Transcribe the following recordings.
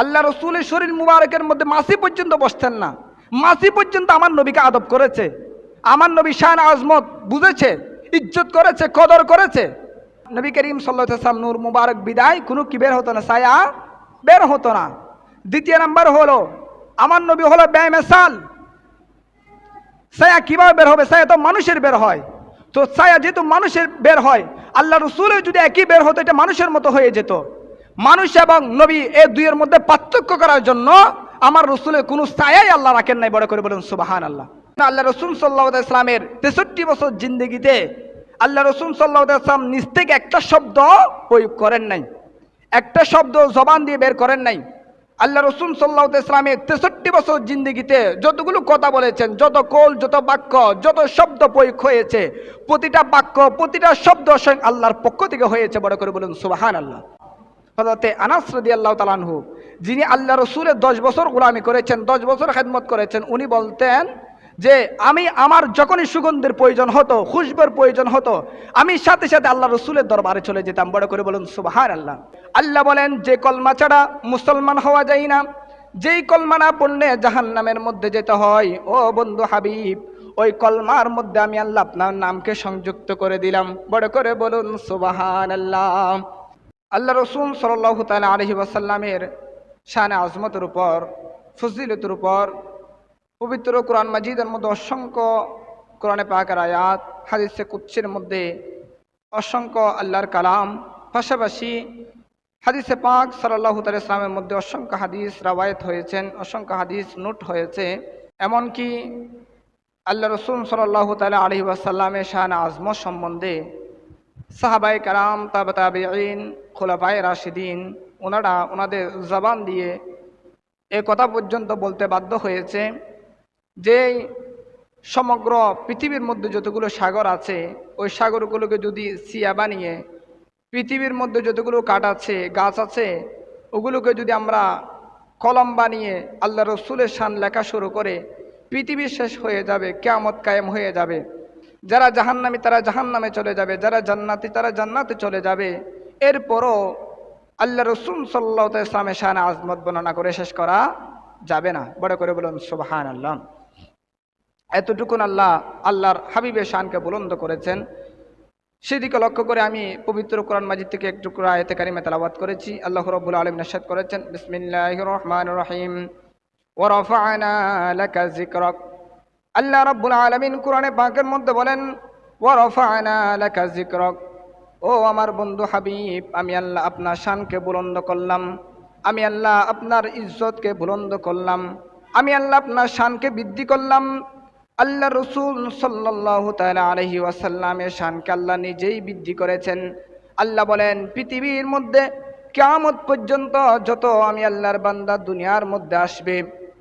আল্লাহ রসুলের শরীর মুবারকের মধ্যে মাসি পর্যন্ত বসতেন না। মাসি পর্যন্ত আমার নবীকে আদব করেছে। আমার নবী শান আজমত বুঝেছে, ইজ্জত করেছে, কদর করেছে। নবী করিম সাল্লাম নূর মুবারক বিদায়, কোনো কি বের হতো না সায়া বের হতো না। দ্বিতীয় নাম্বার হলো, আমার নবী হলো ব্যয় মেসাল ছায়া কীভাবে বের হবে? ছায়া তো মানুষের বের হয়। তো ছায়া যেহেতু মানুষের বের হয়, আল্লাহ রসুলের যদি একই বের হতো, এটা মানুষের মতো হয়ে যেত। মানুষ এবং নবী এ দুইয়ের মধ্যে পার্থক্য করার জন্য আমার রসুলের কোনো ছায়াই আল্লাহ রাখেন নাই, বড় করে বলুন সুবাহান আল্লাহ আল্লাহ রসুল সাল্লাহ ইসলামের তেষট্টি বছর জিন্দগিতে আল্লাহ রসুল সাল্লাহ ইসলাম নিজ থেকে একটা শব্দ প্রয়োগ করেন নাই। একটা শব্দ জবান দিয়ে বের করেন নাই। আল্লাহ রসুল সাল্লাহ ইসলামের তেষট্টি বছর জিন্দগিতে যতগুলো কথা বলেছেন, যত কোল, যত বাক্য, যত শব্দ প্রয়োগ হয়েছে, প্রতিটা বাক্য, প্রতিটা শব্দ স্বয়ং আল্লাহর পক্ষ থেকে হয়েছে, বড় করে বলুন সুবাহান আল্লাহ হজরতে আনাস রদি আল্লাহ তালানহু যিনি আল্লাহ রসুলের দশ বছর গোলামি করেছেন, দশ বছর খেদমত করেছেন, উনি বলতেন যে, আমি আমার যখনই সুগন্ধের প্রয়োজন হতো, খুশবের প্রয়োজন হতো, আমি সাথে সাথে আল্লাহ রসুলের দরবারে চলে যেতাম। বড় করে বলুন সুবাহার আল্লাহ আল্লাহ বলেন, যে কলমা ছাড়া মুসলমান হওয়া যায় না। যেই কলমা না পড়লে জাহান নামের মধ্যে যেতে হয়। ও বন্ধু হাবিব, ওই কলমার মধ্যে আমি আল্লাহ আপনার নামকে সংযুক্ত করে দিলাম। বড় করে বলুন সুবাহান আল্লাহ আল্লাহ রসুল সাল্লাহ তালা আলহি ওয়াসাল্লামের শানে আজমতের উপর, ফজিলতের উপর, পবিত্র কোরআন মাজিদের মধ্যে অসংখ্য কোরআনে পাকের আয়াত, হাদিসে কুচ্ছের মধ্যে অসংখ্য আল্লাহর কালাম, পাশাপাশি হাদিসে পাক সাল্লাহ তাল ইসলামের মধ্যে অসংখ্য হাদিস রাওয়ায়ত হয়েছেন, অসংখ্য হাদিস নোট হয়েছে। এমনকি আল্লাহ রসুল সাল্লাহ তালা আলহি ওয়াসাল্লামের শাহান আজমত সম্বন্ধে সাহাবাই কারাম তাবাতাবিন খোলাফায় রাশিদিন, ওনারা ওনাদের জবান দিয়ে এ কথা পর্যন্ত বলতে বাধ্য হয়েছে যে সমগ্র পৃথিবীর মধ্যে যতগুলো সাগর আছে, ওই সাগরগুলোকে যদি সিয়া বানিয়ে পৃথিবীর মধ্যে যতগুলো কাঠ আছে, গাছ আছে, ওগুলোকে যদি আমরা কলম বানিয়ে আল্লাহ রসুলের শান লেখা শুরু করে পৃথিবীর শেষ হয়ে যাবে, কেয়ামত কায়েম হয়ে যাবে। যারা জাহান্নামী তারা জাহান্নামে চলে যাবে, যারা জান্নাতি তারা জান্নাতে চলে যাবে। এরপরও আল্লাহ রসুল সাল্লাহ ইসলামের শাহান আজমত বর্ণনা করে শেষ করা যাবে না। বড় করে বলুন সুবাহান আল্লাহ এতটুকুন আল্লাহ, আল্লাহর হাবিবের শানকে বুলন্দ করেছেন। সেদিকে লক্ষ্য করে আমি পবিত্র কোরআন মাজিদ থেকে একটু আয়তে কারিমে তালাবাদ করেছি। আল্লাহ রব্বুল আলম নসাদ করেছেন বিসমিল্লাহ রহমান রহিম। জিকরক আল্লাহ রাব্বুল আলামিন কোরআনে পাকের মধ্যে বলেন ও আমার বন্ধু হাবিব, আমি আল্লাহ আপনার শানকে বুলন্দ করলাম। আমি আল্লাহ আপনার ইজ্জতকে বুলন্দ করলাম। আমি আল্লাহ আপনার শানকে বৃদ্ধি করলাম। আল্লাহ রসুল সাল্লাল্লাহু তাআলা আলাইহি ওয়াসাল্লামের শানকে আল্লাহ নিজেই বৃদ্ধি করেছেন। আল্লাহ বলেন, পৃথিবীর মধ্যে কিয়ামত পর্যন্ত যত আমি আল্লাহর বান্দা দুনিয়ার মধ্যে আসবে,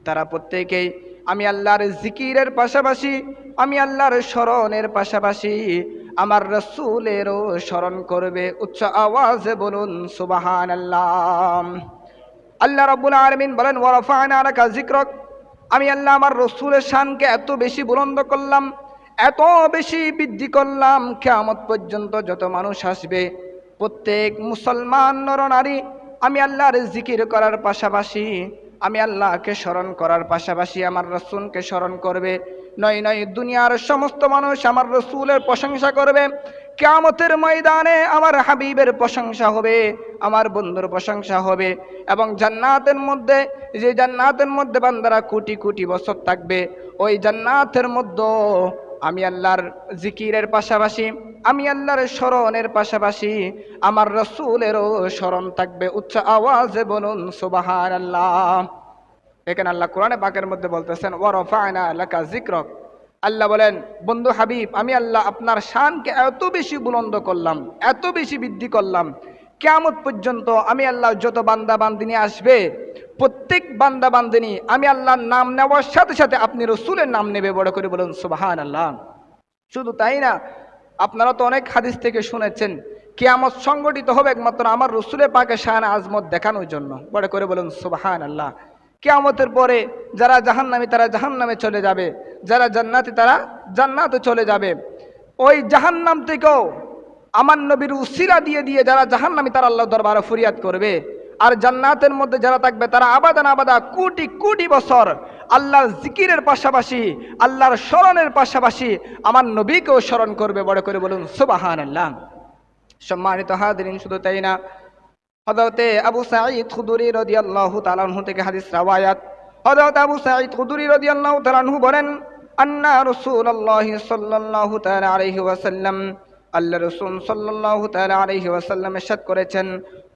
তারা প্রত্যেকেই আমি আল্লাহর জিকিরের পাশাপাশি, আমি আল্লাহর স্মরণের পাশাপাশি আমার রসুলেরও স্মরণ করবে উচ্চ আওয়াজে বলুন সুবাহান আল্লাহ আল্লাহ রব্বুল আলমিন বলেন ওরফায়ন আলাকা জিক্রক আমি আল্লাহ আমার রসুলের শানকে এত বেশি বুলন্দ করলাম, এত বেশি বৃদ্ধি করলাম, কেয়ামত পর্যন্ত যত মানুষ আসবে, প্রত্যেক মুসলমান নরনারী, আমি আল্লাহর জিকির করার পাশাপাশি আমি আল্লাহকে স্মরণ করার পাশাপাশি আমার রসুলকে স্মরণ করবে। নয় নয়, দুনিয়ার সমস্ত মানুষ আমার রসুলের প্রশংসা করবে। কেয়ামতের ময়দানে আমার হাবিবের প্রশংসা হবে, আমার বন্ধুর প্রশংসা হবে এবং জান্নাতের মধ্যে, যে জান্নাতের মধ্যে বান্দারা কোটি কোটি বছর থাকবে, ওই জান্নাতের মধ্যে আমি আল্লাহর জিকিরের পাশাপাশি, আমি আল্লাহর স্মরণের পাশাপাশি আমার রসুলেরও স্মরণ থাকবে উচ্চ আওয়াজে বলুন সুবাহান আল্লাহ এখানে আল্লাহ কোরআনে পাকের মধ্যে বলতেছেন ওয়ারফায়না লাকা জিক্রক আল্লাহ বলেন, বন্ধু হাবিব, আমি আল্লাহ আপনার শানকে এত বেশি বুলন্দ করলাম, এত বেশি বৃদ্ধি করলাম। কেয়ামত পর্যন্ত আমি আল্লাহ যত বান্দা বান্দিনী আসবে প্রত্যেক বান্দা বান্দিনী, আমি আল্লাহর নাম নেওয়ার সাথে সাথে আপনি রসুলের নাম নেবে, বড় করে বলুন সুবাহান আল্লাহ শুধু তাই না, আপনারা তো অনেক হাদিস থেকে শুনেছেন, কেয়ামত সংগঠিত হবে একমাত্র আমার রসুলের পাকে শাহান আজমত দেখানোর জন্য, বড় করে বলুন সুবাহান আল্লাহ কেয়ামতের পরে যারা জাহান্নামী, তারা জাহান্নামে চলে যাবে, যারা জান্নাতে, তারা জান্নাতে চলে যাবে। ওই জাহান্নাম থেকেও আমার নবীর উসিলা দিয়ে দিয়ে যারা জাহান্নামী, তারা আল্লাহ দরবারে ফরিয়াদ করবে। আর জান্নাতের মধ্যে যারা থাকবে, তারা আবাদান আবাদা কোটি কোটি বছর আল্লাহর জিকিরের পাশাপাশি, আল্লাহর স্মরণের পাশাপাশি আমার নবীকেও স্মরণ করবে। বড় করে বলুন সুবাহান আল্লাহ সম্মানিত হাদিন শুধু তাই না, হযরতে আবু সাঈদ খুদুরি রাদিয়াল্লাহু তাআলা আনহু থেকে হাদিস রাওয়ায়াত। হযরত আবু সাঈদ খুদুরি রাদিয়াল্লাহু তাআলা আনহু বলেন, আন্না রাসূলুল্লাহ সাল্লাল্লাহু তাআলা আলাইহি ওয়াসাল্লাম আল্লাহ রসুল সাল্লাহ আলহি ওয়াসাল্লাম এসাদ করেছেন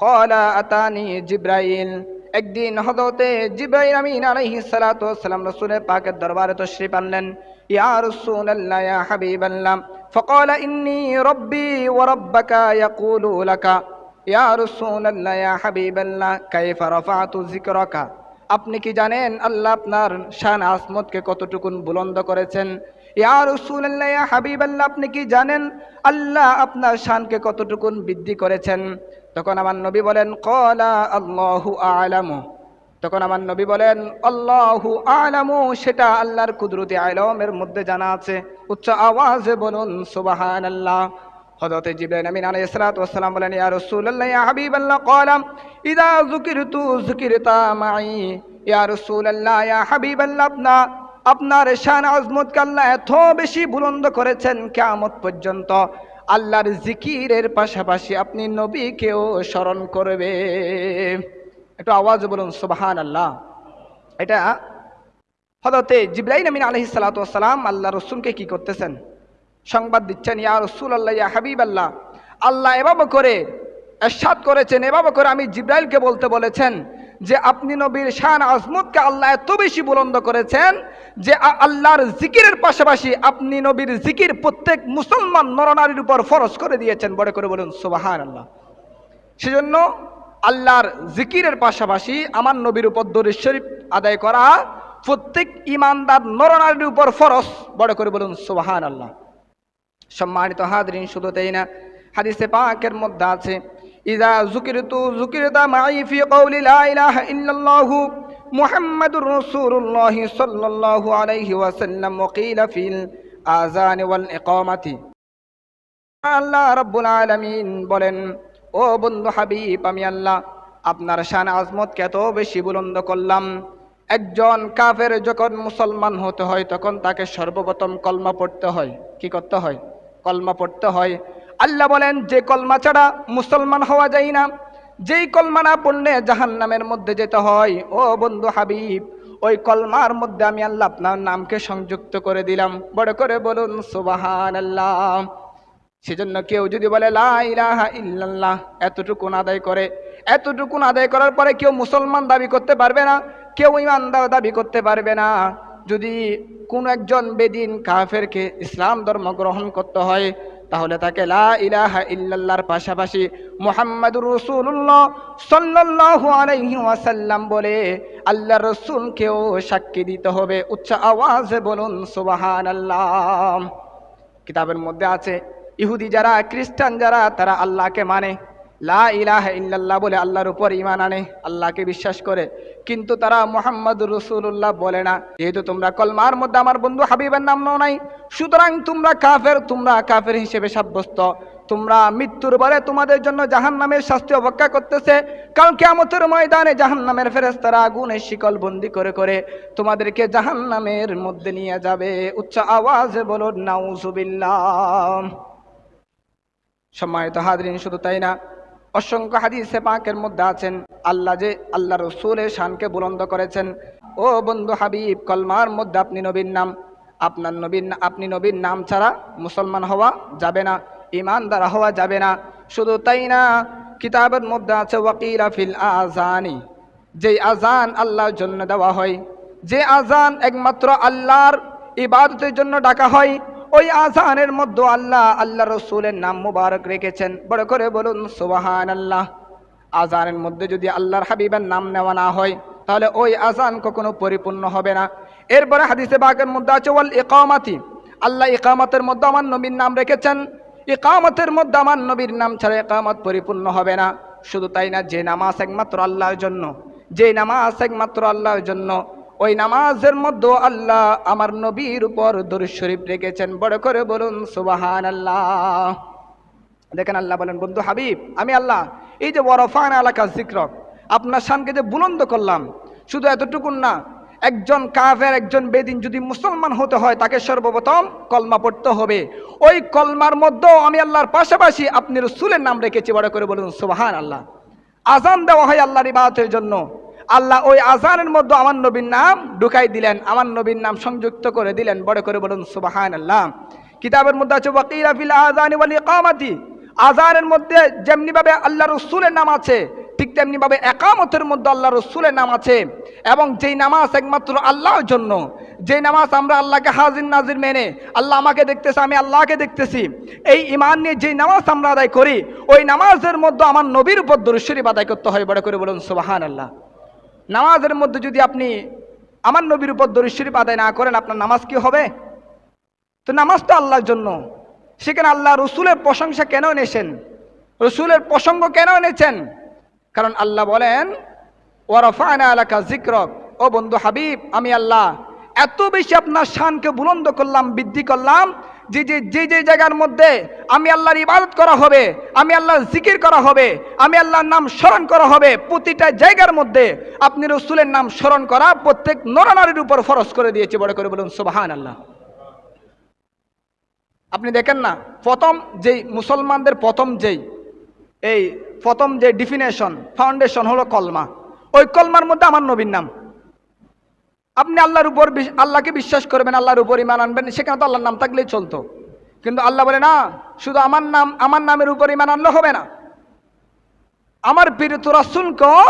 কলা আতানি জিব্রাইল। একদিন হদতে জিব্রাইল আমিন আলহি সালাতাম রসুলের পাকের দরবারে তো শ্রী পানলেন ইয়া হাবিব ইন্নি ইয়া হাবিব আল্লাহ আপনি কি জানেন, আল্লাহ আপনার শান আসমদকে কতটুকুন বুলন্দ করেছেন? ইয়া রাসূলুল্লাহ, ইয়া হাবিবাল্লাহ, আপনি কি জানেন? আল্লাহ আপনার শানকে কতটুকুন বৃদ্ধি করেছেন? তখন আমার নবী বলেন, ক্বালা আল্লাহু আ'লামু। তখন আমার নবী বলেন, আল্লাহু আলামু। সেটা আল্লাহর কুদরতি আলমের মধ্যে জানা আছে। উচ্চ আওয়াজে বলুন, সুবহানাল্লাহ। হযরত জিবরাইল আমিন আলাইহিস সালাতু ওয়াস সালাম বলেন, ইয়া রাসূলুল্লাহ, ইয়া হাবিবাল্লাহ ক্বালাম ইদা যুকিরতু যুকিরতা মাই। ইয়া রাসূলুল্লাহ, ইয়া হাবিবাল্লাহ, আপনা আপনার শান আজমতকে আল্লাহ এত বেশি বুলন্দ করেছেন কিয়ামত পর্যন্ত। আল্লাহর জিকিরের পাশাপাশি আপনি নবীকেও স্মরণ করবে একটু আওয়াজ বলুন সুবাহান আল্লাহ এটা হদতে জিব্রাইল আমিন আলহি সালাতাম আল্লাহ রসুলকে কি করতেছেন? সংবাদ দিচ্ছেন, ইয়া রসুল আল্লাহ ইয়া হাবিব আল্লাহ আল্লাহ এভাবে করে এরশাদ করেছেন, এভাবে করে আমি জিব্রাইলকে বলতে বলেছেন যে আপনি নবীর শান আজমতকে আল্লাহ এত বেশি বুলন্দ করেছেন যে আল্লাহর জিকিরের পাশাপাশি আপনি নবীর জিকির প্রত্যেক মুসলমান নরনারীর উপর ফরজ করে দিয়েছেন। বড় করে বলুন সুবাহান আল্লাহ সেজন্য আল্লাহর জিকিরের পাশাপাশি আমার নবীর উপর দরুদ শরীফ আদায় করা প্রত্যেক ইমানদার নরনারীর উপর ফরজ। বড় করে বলুন সুবাহান আল্লাহ সম্মানিত হাদরিন শুধু তাই না হাদিসে পাকের মধ্যে আছে ইদা যুকিরতু যুকিরতা মাই ফি কওলি লা ইলাহা ইল্লাল্লাহু মুহাম্মাদুর রাসূলুল্লাহ সাল্লাল্লাহু আলাইহি ওয়াসাল্লাম ওয়া কিলা ফিল আযান ওয়াল ইকামাতি আল্লাহ রাব্বুল আলামিন বলেন, ও বন্ধু হাবিব, আমি আল্লাহ আপনার শান আজমতকে এত বেশি বুলন্দ করলাম। একজন কাফের যখন মুসলমান হতে হয়, তখন তাকে সর্বপ্রথম কলমা পড়তে হয়। কি করতে হয়? কলমা পড়তে হয়। আল্লাহ বলেন, যে কলমা ছাড়া মুসলমান হওয়া যায় না। যেই কলমা না পড়লে জাহান নামের মধ্যে যেতে হয়। ও বন্ধু হাবিব, ওই কলমার মধ্যে আমি আল্লাহ আপনার নামকে সংযুক্ত করে দিলাম। বড় করে বলুন সুবাহান আল্লাহ সেজন্য কেউ যদি বলে, লা ইলাহা ইল্লাল্লাহ, এতটুকুন আদায় করে। এতটুকুন আদায় করার পরে কেউ মুসলমান দাবি করতে পারবে না, কেউ ইমানদার দাবি করতে পারবে না। যদি কোন একজন বেদিন কাফেরকে ইসলাম ধর্ম গ্রহণ করতে হয় তাহলে তাকে লা ইল্লাল্লাহর পাশাপাশি মুহাম্মাদুর রসুল্লাহ সাল্লাল্লাহু আলাইহি বলে আল্লাহ রসুলকেও সাক্ষী দিতে হবে। উচ্চ আওয়াজে বলুন, সুবহানাল্লাহ। কিতাবের মধ্যে আছে, ইহুদি যারা, খ্রিস্টান যারা, তারা আল্লাহকে মানে লা ইলাহা ইল্লাল্লাহ বলে আল্লাহর উপর ইমান আনে, আল্লাহকে বিশ্বাস করে। কিন্তু তারা মোহাম্মদ রসুল্লাহ বলে না। যেহেতু তোমরা কলমার মধ্যে আমার বন্ধু হাবিবের নাম নাও নাই, সুতরাং তোমরা কাফের তোমরা কাফের হিসেবে সাব্যস্ত। তোমরা মৃত্যুর বলে তোমাদের জন্য জাহান নামের শাস্তি অপেক্ষা করতেছে, কারণ কেমতের ময়দানে জাহান নামের ফেরেস্তারা আগুনের শিকল বন্দি করে করে তোমাদেরকে জাহান নামের মধ্যে নিয়ে যাবে। উচ্চ আওয়াজে বলো নাউজুবিল্লাহ। সম্মানিত হাদরিন শুধু তাই না অসংখ্য হাদিসে পাকের মধ্যে আছেন, আল্লাহ যে আল্লাহ রসুলের শানকে বুলন্দ করেছেন। ও বন্ধু হাবিব, কলমার মধ্যে আপনি নবীর নাম। আপনার নবীর আপনি নবীর নাম ছাড়া মুসলমান হওয়া যাবে না ইমানদার হওয়া যাবে না। শুধু তাই না, কিতাবের মধ্যে আছে, ওয়াকিল আফিল আজানি যেই আজান আল্লাহর জন্য দেওয়া হয়, যে আজান একমাত্র আল্লাহর ইবাদতের জন্য ডাকা হয় ওই আজানের মধ্যে আল্লাহ আল্লাহ রসুলের নাম মুবারক রেখেছেন। বড় করে বলুন সুবাহান আল্লাহ আজানের মধ্যে যদি আল্লাহর হাবিবের নাম নেওয়া না হয়, তাহলে ওই আজান কখনো পরিপূর্ণ হবে না। এরপরে হাদিসে বাগের মধ্যে আছে, ওয়াল ইকামাতি। আল্লাহ ইকামতের মধ্যে আমার নবীর নাম রেখেছেন। ইকামতের মধ্যে আমার নবীর নাম ছাড়া একামত পরিপূর্ণ হবে না। শুধু তাই না, যে নামাজ একমাত্র আল্লাহর জন্য, যে নামাজ একমাত্র আল্লাহর জন্য ওই নামাজের মধ্যে আল্লাহ আমার নবীর উপর দরুদ শরীফ রেখেছেন। বড় করে বলুন সুবাহান আল্লাহ দেখেন আল্লাহ বলেন, বন্ধু হাবিব, আমি আল্লাহ, এই যে ওয়ারফান এলাকা জিক্রক আপনার শানকে যে বুলন্দ করলাম, শুধু এতটুকুন না, একজন কাফের, একজন বেদিন যদি মুসলমান হতে হয়, তাকে সর্বপ্রথম কলমা পড়তে হবে। ওই কলমার মধ্যেও আমি আল্লাহর পাশাপাশি আপনি রসুলের নাম রেখেছি। বড় করে বলুন সুবাহান আল্লাহ আজান দেওয়া হয় আল্লাহর ইবাদতের জন্য। আল্লাহ ওই আজানের মধ্যে আমার নবীর নাম ঢুকাই দিলেন, আমার নবীর নাম সংযুক্ত করে দিলেন। বড় করে বলুন সুবাহান আল্লাহ কিতাবের মধ্যে আছে ওয়াকিরা ফিল আজানি ওয়াল ইকামাতি। আজানের মধ্যে যেমনি ভাবে আল্লাহ রসুলের নাম আছে, ঠিক তেমনি ভাবে একামতের মধ্যে আল্লাহ রসুলের নাম আছে। এবং যেই নামাজ একমাত্র আল্লাহর জন্য যে নামাজ আমরা আল্লাহকে হাজির নাজির মেনে, আল্লাহ আমাকে দেখতেছে, আমি আল্লাহকে দেখতেছি। এই ইমান নিয়ে যেই নামাজ আমরা আদায় করি, ওই নামাজের মধ্যে আমার নবীর উপর দরুশ্বরী আদায় করতে হয়। বড় করে বলুন সুবাহান আল্লাহ নামাজের মধ্যে যদি আপনি আমার নবীর উপর দরুশ্বরী আদায় না করেন, আপনার নামাজ কি হবে? তো নামাজ তো আল্লাহর জন্য। সেখানে আল্লাহ রসুলের প্রশংসা কেন এনেছেন? রসুলের প্রসঙ্গ কেন এনেছেন? কারণ আল্লাহ বলেন ওয়ারফায়না এলাকা জিক্রক ও বন্ধু হাবিব, আমি আল্লাহ, এত বেশি আপনার শানকে বুলন্দ করলাম, বৃদ্ধি করলাম যে যে যে যে জায়গার মধ্যে আমি আল্লাহর ইবাদত করা হবে, আমি আল্লাহর জিকির করা হবে, আমি আল্লাহর নাম স্মরণ করা হবে, প্রতিটা জায়গার মধ্যে আপনি রসুলের নাম স্মরণ করা প্রত্যেক নরনারীর উপর ফরজ করে দিয়েছে। বড় করে বলুন সুবাহান আল্লাহ আপনি দেখেন না, প্রথম যেই মুসলমানদের প্রথম যেই, এই প্রথম যে ডিফিনেশন ফাউন্ডেশন হলো কলমা। ওই কলমার মধ্যে আমার নবীর নাম। আপনি আল্লাহর উপর আল্লাহকে বিশ্বাস করবেন, আল্লাহর উপর ইমান আনবেন, সেখানে তো আল্লাহর নাম থাকলেই চলতো। কিন্তু আল্লাহ বলে, না, শুধু আমার নাম, আমার নামের উপর ইমান আনলে হবে না। আমার পীড়িত রাসুলকেও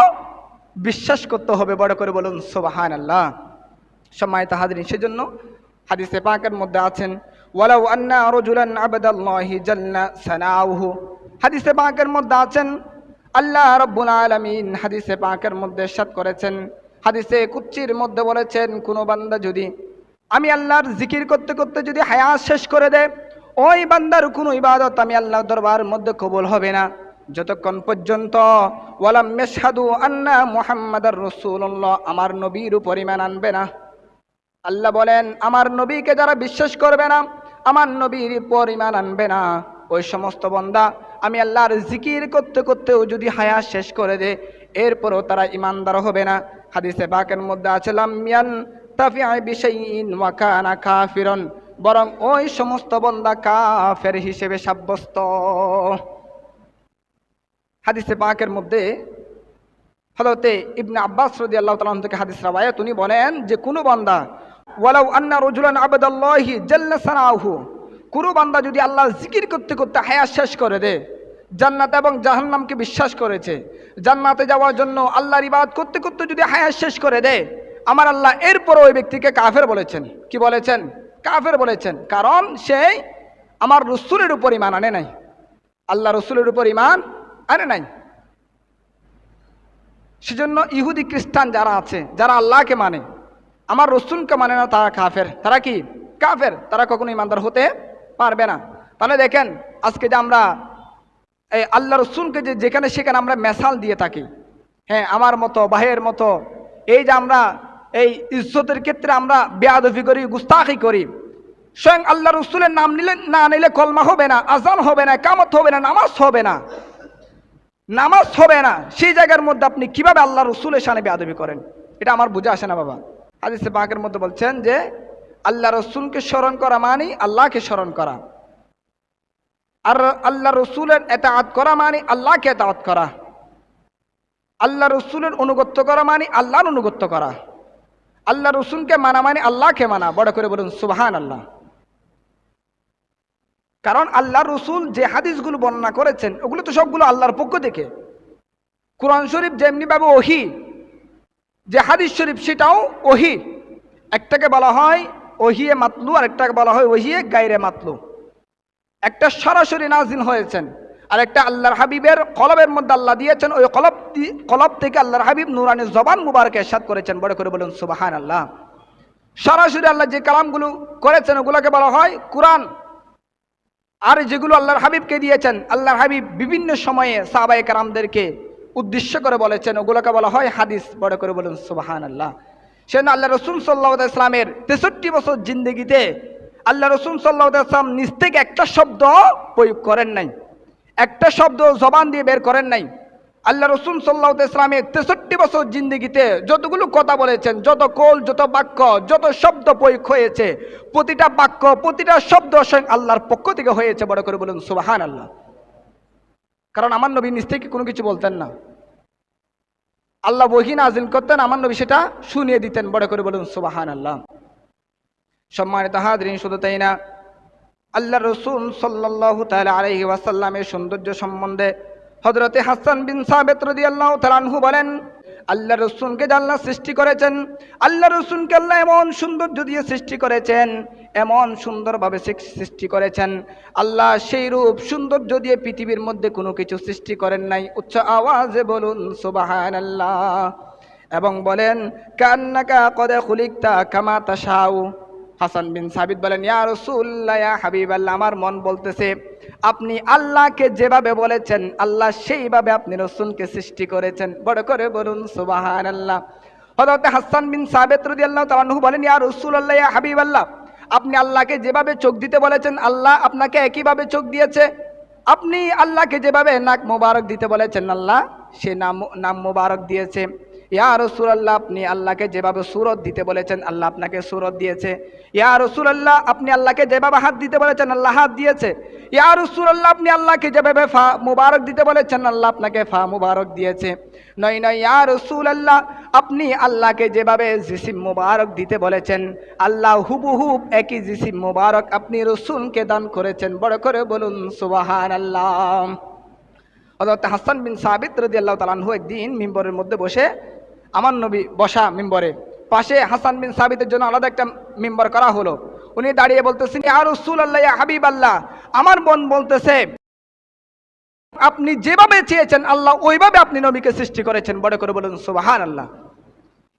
বিশ্বাস করতে হবে। বড় করে বলুন সোবাহান আল্লাহ সম্মানিত হাদিন সেজন্য হাদিসে পাকের মধ্যে আছেন, ওয়ালাউ আন্না রজুলান আবদাল্লাহি জাল্লা সানাউহু। হাদিসে পাকের মধ্যে আছেন, আল্লাহ রব্বুল আলামিন। হাদিসে পাকের মধ্যে ইরশাদ করেছেন হাদিসে কুচ্চির মধ্যে বলেছেন, কোনো বান্দা যদি, আমি আল্লাহর জিকির করতে করতে যদি হায়াত শেষ করে দেয়, ওই বান্দার কোনো ইবাদত আমি আল্লাহর দরবার মধ্যে কবল হবে না। যতক্ষণ পর্যন্ত মেশহাদু আন্না মুহাম্মাদার রাসূলুল্লাহ, আমার নবীর উপর ঈমান আনবে না। আল্লাহ বলেন, আমার নবীকে যারা বিশ্বাস করবে না, আমার নবীর উপর ইমান আনবে না। ওই সমস্ত বন্দা, আমি আল্লাহর জিকির করতে করতেও যদি হায়া শেষ করে দে এরপরও তারা ইমানদার হবে না। হাদিসে বাকের মধ্যে আছে লামিয়ান তাফিআই বিশাইইন ওয়া কানা কাফিরন বরং ওই সমস্ত বন্দা কাফের হিসেবে সাব্যস্ত। হাদিসে পাকের মধ্যে হজরতে ইবনে আব্বাস রদি আল্লাহ তালাম থেকে হাদিস রাবায়াত উনি বলেন যে, কোনো বান্দা ওয়ালাউ আন্না রজুলান আবেদাল্লাহি জাল্লা সানাহু কোনো বান্দা যদি আল্লাহ জিকির করতে করতে হায়াত শেষ করে দে জান্নাত এবং জাহান্নামকে বিশ্বাস করেছে। জান্নাতে যাওয়ার জন্য আল্লাহর ইবাদ করতে করতে যদি হায়াত শেষ করে দে আমার আল্লাহ এরপর ওই ব্যক্তিকে কাফের বলেছেন। কি বলেছেন? কাফের বলেছেন, কারণ সে আমার রসুলের উপর ইমান আনে নাই। আল্লাহ রসুলের উপর ইমান আনে নাই। সেজন্য ইহুদি খ্রিস্টান যারা আছে, যারা আল্লাহকে মানে আমার রসুনকে মানে না, তারা কাফের। তারা কি? কাফের। তারা কখনো ইমানদার হতে পারবে না। তাহলে দেখেন, আজকে যে আমরা এই আল্লাহ রসুলকে যে যেখানে সেখানে আমরা মেশাল দিয়ে থাকি। হ্যাঁ আমার মতো বাহের মতো। এই যে আমরা এই ইজ্জতের ক্ষেত্রে আমরা বেয়াদফি করি, গুস্তাখি করি। স্বয়ং আল্লাহ রসুলের নাম নিলে, না নিলে কলমা হবে না, আজান হবে না কামত হবে না, নামাজ হবে না। নামাজ হবে না। সেই জায়গার মধ্যে আপনি কীভাবে আল্লাহ রসুলের সানে বেয়াদবি করেন? এটা আমার বুঝে আসে না বাবা। হাদিসে বাঘের মধ্যে বলছেন যে, আল্লাহ রসুলকে স্মরণ করা মানি আল্লাহকে স্মরণ করা। আর আল্লাহ রসুলের এতাআত করা মানে আল্লাহকে এতাআত করা। আল্লাহ রসুলের অনুগত্য করা মানে আল্লাহর অনুগত্য করা। আল্লাহ রসুলকে মানা মানে আল্লাহকে মানা, বড় করে বলুন সুবহান আল্লাহ কারণ আল্লাহ রসুল যে হাদিসগুলো বর্ণনা করেছেন, ওগুলো তো সবগুলো আল্লাহর পক্ষ থেকে। কোরআন শরীফ যেমনিভাবে ওহি, যে হাদিস শরীফ সেটাও ওহি। একটাকে বলা হয় ওহিয়ে মাতলু আর একটাকে বলা হয় ওহিয়ে গাইরে মাতলু। একটা সরাসরি নাজিল হয়েছেন। আর একটা আল্লাহর হাবিবের কলবের মধ্যে আল্লাহ দিয়েছেন, ওই কলব কলব থেকে আল্লাহর হাবিব নুরানি জবান মুবারকে এরশাদ করেছেন। বড় করে বলুন সুবাহান আল্লাহ সরাসরি আল্লাহ যে কালামগুলো করেছেন, ওগুলোকে বলা হয় কোরআন। আর যেগুলো আল্লাহর হাবিবকে দিয়েছেন, আল্লাহর হাবিব বিভিন্ন সময়ে সাহাবাই কারামদেরকে উদ্দেশ্য করে বলেছেন, ওগুলোকে বলা হয় হাদিস। বড় করে বলুন সুবাহান আল্লাহ সেজন্য আল্লাহ রসুল সাল্লাহ ইসলামের তেষট্টি বছর জিন্দগিতে আল্লাহ রসুল সাল্লাহ ইসলাম নিজ থেকে একটা শব্দ প্রয়োগ করেন নাই। একটা শব্দ জবান দিয়ে বের করেন নাই। আল্লাহ রসুল সাল্লাহ ইসলামের তেষট্টি বছর জিন্দিগিতে যতগুলো কথা বলেছেন, যত কোল, যত বাক্য, যত শব্দ প্রয়োগ হয়েছে, প্রতিটা বাক্য, প্রতিটা শব্দ স্বয়ং আল্লাহর পক্ষ থেকে হয়েছে, বড় করে বলুন সুবাহান আল্লাহ কারণ আমার নবী নিজ থেকে কোনো কিছু বলতেন না। আল্লাহ বহিন নাজিল করতেন, আমার নবী সেটা শুনিয়ে দিতেন, বড় করে বলুন সুবাহান আল্লাহ সম্মানিত হাদরিন শুধু তাই না আল্লাহ রসুল সাল্লাহ তাল আলহি ওয়াসাল্লামের সৌন্দর্য সম্বন্ধে হজরতে হাসান বিন সাবেত রদি আল্লাহ তালানহু বলেন আল্লাহ রসুনকে আল্লাহ সৃষ্টি করেছেন আল্লাহ রসুনকে আল্লাহ এমন সৌন্দর্য দিয়ে সৃষ্টি করেছেন, এমন সুন্দরভাবে সৃষ্টি করেছেন, আল্লাহ সেই রূপ সৌন্দর্য দিয়ে পৃথিবীর মধ্যে কোনো কিছু সৃষ্টি করেন নাই। উচ্চ আওয়াজে বলুন সুবাহান আল্লাহ এবং বলেন, কান্নাকা কদে খুলিকতা কামাতা তাসাউ হাসান বিন সাবিদ বলেন, ইয়া রসুল্লাহ ইয়া হাবিব আল্লাহ আমার মন বলতেছে, আপনি আল্লাহকে যেভাবে বলেছেন, আল্লাহ সেইভাবে আপনি রসুলকে সৃষ্টি করেছেন। বড় করে বলুন সুবাহান আল্লাহ হজরত হাসান বিন সাবেত রদি আল্লাহ তালু বলেন, ইয়া রসুল আল্লাহ ইয়া হাবিব আল্লাহ আপনি আল্লাহকে যেভাবে চোখ দিতে বলেছেন, আল্লাহ আপনাকে একইভাবে চোখ দিয়েছে। আপনি আল্লাহকে যেভাবে নাক মোবারক দিতে বলেছেন, আল্লাহ সে নাম নাম মোবারক দিয়েছে। ইয়া রসুল আল্লাহ আপনি আল্লাহকে যেভাবে সুরত দিতে বলেছেন, আল্লাহ আপনাকে সুরত দিয়েছে। ইয়া রসুল আল্লাহ আপনি আল্লাহকে যেভাবে হাত দিতে বলেছেন, আল্লাহ হাত দিয়েছে। ইয়া রসুল আল্লাহ আপনি আল্লাহকে যেভাবে ফা মুবারক দিতে বলেছেন, আল্লাহ আপনাকে ফা মুবারক দিয়েছে। নয় নয়, ইয়া রসুল আল্লাহ আপনি আল্লাহকে যেভাবে জিসিম মুবারক দিতে বলেছেন, আল্লাহ হুবহুব একই জিসিম মুবারক আপনি রসুলকে দান করেছেন। বড় করে বলুন সুবাহান আল্লাহ হজরত হাসান বিন সাবিত রদি আল্লাহ তালানহু একদিন মিম্বরের মধ্যে বসে আমার নবী বসা মিম্বরে। পাশে হাসান বিন সাবিতের জন্য আলাদা একটা মিম্বর করা হলো। উনি দাঁড়িয়ে বলতেছেন আর রসুল আল্লাহ হাবিব আল্লাহ আমার বোন বলতেছে, আপনি যেভাবে চেয়েছেন, আল্লাহ ওইভাবে আপনি নবীকে সৃষ্টি করেছেন। বড় করে বলুন সুবাহান আল্লাহ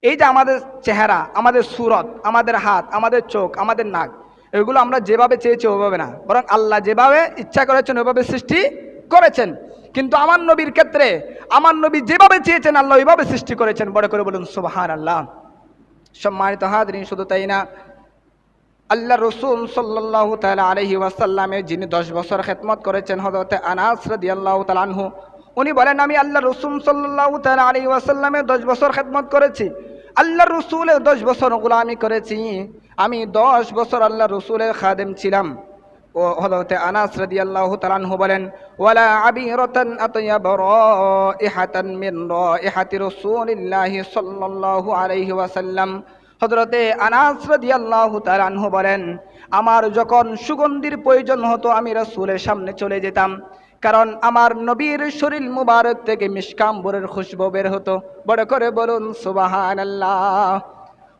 এই যে আমাদের চেহারা, আমাদের সুরত, আমাদের হাত, আমাদের চোখ, আমাদের নাক, এগুলো আমরা যেভাবে চেয়েছি ওইভাবে না। বরং আল্লাহ যেভাবে ইচ্ছা করেছেন ওইভাবে সৃষ্টি করেছেন। কিন্তু আমার নবীর ক্ষেত্রে, আমার নবী যেভাবে চেয়েছেন, আল্লাহ ওইভাবে সৃষ্টি করেছেন। বড় করে বলুন সুবাহান আল্লাহ সম্মানিত হাদরিন শুধু তাই না, আল্লাহ রসুল সাল্লাহ তালা আলহি ওয়াসাল্লামে যিনি দশ বছর খেদমত করেছেন হজরতে আনাস রদি আল্লাহ তালানহু উনি বলেন, আমি আল্লাহ রসুল সাল্লাহ তালা আলহি ওয়াসাল্লামে দশ বছর খেদমত করেছি। আল্লাহ রসুলের দশ বছর গোলামি করেছি। আমি দশ বছর আল্লাহ রসুলের খাদেম ছিলাম। ও হজরতে আনাস রদি আল্লাহ তালানহু বলেন, ওয়ালা আবি রতন আতয়াব ইহাতান মিন ইহাতি রসুলিল্লাহি সাল্লাল্লাহু আলাইহি ওয়াসাল্লাম। হজরতে আনাস রাদিয়াল্লাহু তাআলা আনহু বলেন, আমার যখন সুগন্ধির প্রয়োজন হতো, আমি রাসূলের সামনে চলে যেতাম। কারণ আমার নবীর শরীর মুবারক থেকে মিসকাম্বরের খুশবু বের হতো। বড় করে বলুন, সুবহানাল্লাহ।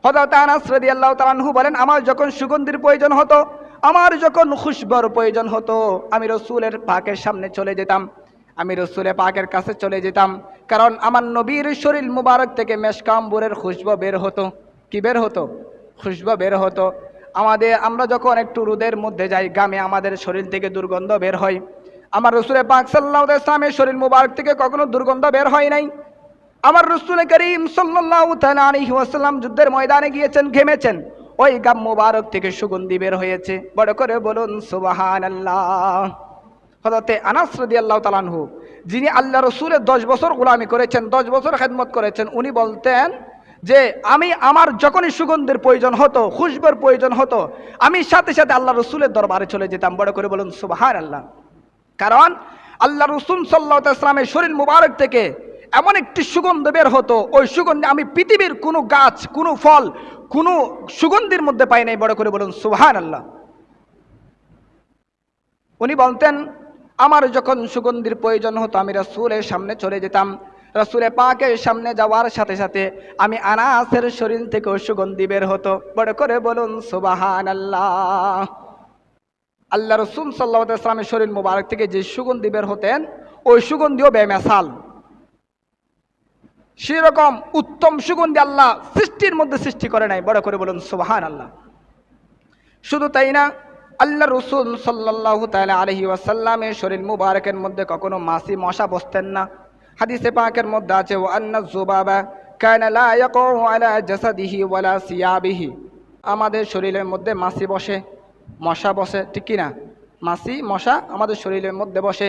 হজরত আনাস রাদিয়াল্লাহু তাআলা আনহু বলেন, আমার যখন সুগন্ধির প্রয়োজন হতো আমার যখন খুশবর প্রয়োজন হতো, আমি রসুলের পাকের সামনে চলে যেতাম। আমি রসুলের পাকের কাছে চলে যেতাম। কারণ আমার নবীর শরীর মুবারক থেকে মেশকাম্বুরের খুশবু বের হতো। কি বের হতো? খুশবু বের হতো। আমাদের, আমরা যখন একটু রোদের মধ্যে যাই গ্রামে আমাদের শরীর থেকে দুর্গন্ধ বের হয়। আমার রসুলের পাক সাল্লাহ ইসলামের শরীর মুবারক থেকে কখনো দুর্গন্ধ বের হয় নাই। আমার রসুল করিম সাল্লাহ ওয়াসাল্লাম যুদ্ধের ময়দানে গিয়েছেন, ঘেমেছেন। ওই গাম মুবারক থেকে সুগন্ধি বের হয়েছে। বড় করে বলুন সুবাহান আল্লাহ হজরতে আনাস রদি আল্লাহ তালানহু যিনি আল্লাহ রসুলের দশ বছর গোলামি করেছেন, দশ বছর খেদমত করেছেন, উনি বলতেন যে, আমি আমার যখনই সুগন্ধের প্রয়োজন হতো, খুশবের প্রয়োজন হতো, আমি সাথে সাথে আল্লাহ রসুলের দরবারে চলে যেতাম। বড় করে বলুন সুবাহান আল্লাহ কারণ আল্লাহ রসুল সাল্লাহ ইসলামের শরীর মুবারক থেকে এমন একটি সুগন্ধ বের হতো, ওই সুগন্ধে আমি পৃথিবীর কোনো গাছ, কোনো ফল কোনো সুগন্ধির মধ্যে পাই নাই, বড় করে বলুন সুহান আল্লাহ উনি বলতেন, আমার যখন সুগন্ধির প্রয়োজন হতো, আমি রাসুলের সামনে চলে যেতাম। রাসুলে পাকের সামনে যাওয়ার সাথে সাথে আমি আনাসের শরীর থেকেও সুগন্ধি বের হতো। বড় করে বলুন সুবাহান আল্লাহ আল্লাহ রসুল সাল্লাহ ইসলামের শরীর মুবারক থেকে যে সুগন্ধি বের হতেন, ওই সুগন্ধিও বেমেসাল। সেরকম উত্তম সুগন্ধি আল্লাহ সৃষ্টির মধ্যে সৃষ্টি করে নাই। বড় করে বলুন সুবাহান আল্লাহ শুধু তাই না, আল্লাহ রসুল সাল্লাহ তালা আলহি ওয়াসাল্লামের শরীর মুবারকের মধ্যে কখনো মাসি মশা বসতেন না। হাদিসে পাকের মধ্যে আছে ও আন্না জুবাবা কায়না লা আলা ওয়ালা সিয়াবিহি। আমাদের শরীরের মধ্যে মাসি বসে, মশা বসে, ঠিক কি না? মাসি মশা আমাদের শরীরের মধ্যে বসে।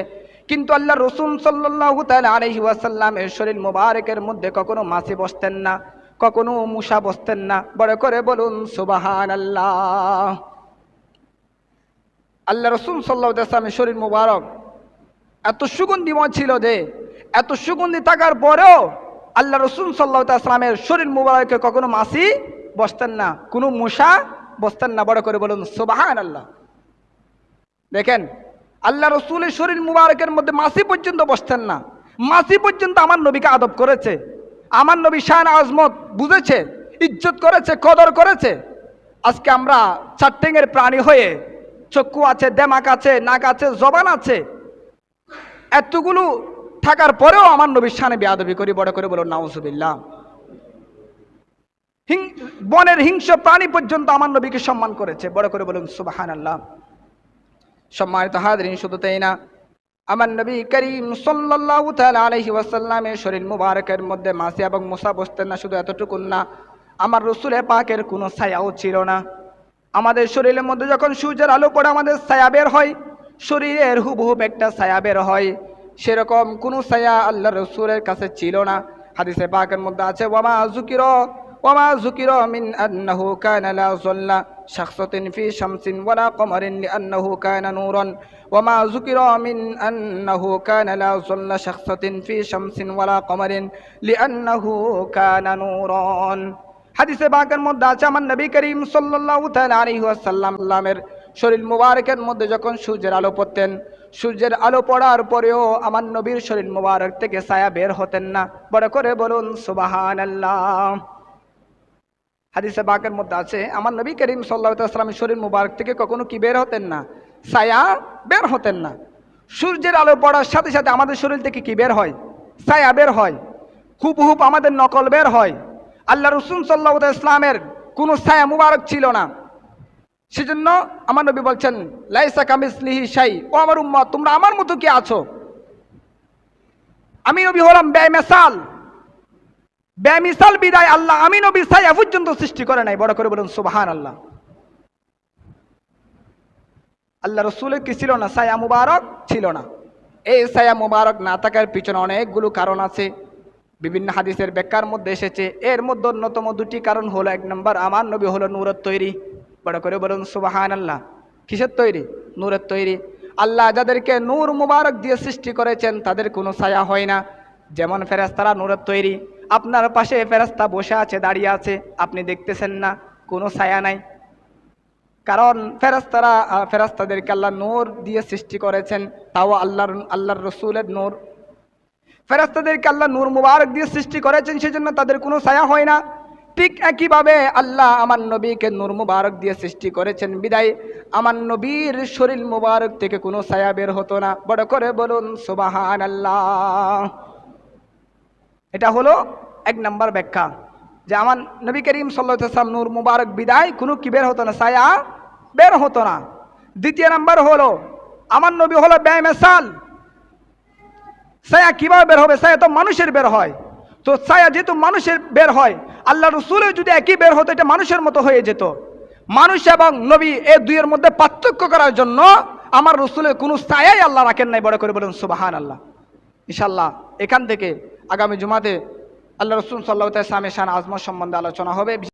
কিন্তু আল্লাহ রসুল সাল্লাহ আলহি ওয়াসাল্লামের শরীর মোবারকের মধ্যে কখনো মাছি বসতেন না, কখনো মুসা বসতেন না। বড় করে বলুন সুবাহান আল্লাহ আল্লাহ রসুল সাল্লাহ আসলামের শরীর মুবারক। এত সুগন্ধিময় ছিল যে, এত সুগন্ধি থাকার পরেও আল্লাহ রসুল সাল্লাহ আসলামের শরীর মুবারকে কখনো মাসি বসতেন না, কোনো মশা বসতেন না। বড় করে বলুন সোবাহান আল্লাহ দেখেন আল্লাহ রসুলের শরীর মুবারকের মধ্যে মাসি পর্যন্ত বসতেন না। মাসি পর্যন্ত আমার নবীকে আদব করেছে। আমার নবী শান আজমত বুঝেছে, ইজ্জত করেছে, কদর করেছে। আজকে আমরা চারটেঙের প্রাণী হয়ে চক্ষু আছে, দেমাক আছে, নাক আছে, জবান আছে। এতগুলো থাকার পরেও আমার নবীর সানে বেয়াদবি করি, বড় করে বলো নাউজুবিল্লাহ। হিং বনের হিংস্র প্রাণী পর্যন্ত আমার নবীকে সম্মান করেছে, বড় করে বলুন সুবাহান আল্লাহ সম্মানিত হাজরিন, শুধু তাই না, আমার নবী করিম সাল্লাল্লাহু তাআলা আলাইহি ওয়াসাল্লামের শরীর মুবারকের মধ্যে মাসি এবং মুসা বসতেন না, শুধু এতটুকুন না, আমার রসুলে পাকের কোনো ছায়াও ছিল না। আমাদের শরীরের মধ্যে যখন সূর্যের আলো পড়ে, আমাদের ছায়া বের হয়, শরীরের হুবহুব একটা ছায়া বের হয়। সেরকম কোনো ছায়া আল্লাহ রসুলের কাছে ছিল না। হাদিসে পাকের মধ্যে আছে ওয়ামা জুকির ওয়ামা জুকির মিন আন্নাহু কানা লা শাখসাতিন ফি শামসিন ওয়ালা কমারিন লিআন্নাহু কানা নূরান ওয়ামা জুকির মিন আন্নাহু কানা লা যল্লা শাখসাতিন ফি শামসিন ওয়ালা কমারিন লিআন্নাহু কানা নূরান। হাদিসে বাকের মধ্যে আছে, আমার নবী করিম আলাইহি ওয়াসাল্লামের শরীর মুবারকের মধ্যে যখন সূর্যের আলো পড়তেন, সূর্যের আলো পড়ার পরেও আমার নবীর শরীর মুবারক থেকে ছায়া বের হতেন না। বড় করে বলুন, সুবহানাল্লাহ। হাদিসে বাকের মধ্যে আছে, আমার নবী করিম সাল্লাহ আসলামের শরীর মুবারক থেকে কখনো কি বের হতেন না? ছায়া বের হতেন না। সূর্যের আলো পড়ার সাথে সাথে আমাদের শরীর থেকে কি বের হয়? ছায়া বের হয়। হুপ আমাদের নকল বের হয়। আল্লাহ রসুন সাল্লাহ ইসলামের কোনো ছায়া মুবারক ছিল না। সেজন্য আমার নবী বলছেন, লাইসা কামিসলিহি সাই ও আমার উম্মত, তোমরা আমার মতো কি আছো? আমি নবী হলাম ব্যয় মেসাল। ব্যমিসাল বিদায় আল্লাহ আমি নবী ছায়া পর্যন্ত সৃষ্টি করে নাই। বড় করে বলুন সুবাহান আল্লাহ আল্লাহ রসুলের কি ছিল না? সায়া মুবারক ছিল না। এই সায়া মুবারক না থাকার পিছনে অনেকগুলো কারণ আছে। বিভিন্ন হাদিসের ব্যাখ্যার মধ্যে এসেছে। এর মধ্যে অন্যতম দুটি কারণ হলো, এক নম্বর, আমার নবী হলো নূরের তৈরি। বড় করে বলুন সুবাহান আল্লাহ কিসের তৈরি? নূরের তৈরি। আল্লাহ যাদেরকে নূর মুবারক দিয়ে সৃষ্টি করেছেন, তাদের কোনো ছায়া হয় না। যেমন ফেরাস্তারা নূরের তৈরি। আপনার পাশে ফেরাস্তা বসে আছে, দাঁড়িয়ে আছে। আপনি দেখতেছেন না, কোনো ছায়া নাই। কারণ ফেরাস্তারা ফেরাস্তাদেরকে আল্লাহ নূর দিয়ে সৃষ্টি করেছেন, তাও আল্লাহর আল্লাহর রসুলের নোর। ফেরাস্তাদেরকে আল্লাহ নূর মুবারক দিয়ে সৃষ্টি করেছেন, সেজন্য তাদের কোনো ছায়া হয় না। ঠিক একইভাবে আল্লাহ আমার নবীকে নূর মুবারক দিয়ে সৃষ্টি করেছেন, বিদায়। আমার নবীর শরীর মুবারক থেকে কোনো ছায়া বের হতো না। বড় করে বলুন সুবাহান আল্লাহ এটা হলো এক নম্বর ব্যাখ্যা যে আমার নবী করিম সাল্লাম নূর মুবারক বিদায় কোনো কি বের হতো না সায়া বের হতো না। দ্বিতীয় নাম্বার হলো, আমার নবী হলো ব্যয় মেসাল। সায়া কীভাবে বের হবে? সায়া তো মানুষের বের হয়। তো ছায়া যেহেতু মানুষের বের হয়, আল্লাহ রসুলের যদি একই বের হতো, এটা মানুষের মতো হয়ে যেত। মানুষ এবং নবী এ দুইয়ের মধ্যে পার্থক্য করার জন্য আমার রসুলের কোনো ছায়াই আল্লাহ রাখেন নাই, বড় করে বলুন সুবাহান আল্লাহ ইনশাল্লাহ এখান থেকে আগামী জুমাতে আল্লাহ রসুল সাল্লাহ সামে শান আজমত সম্বন্ধে আলোচনা হবে।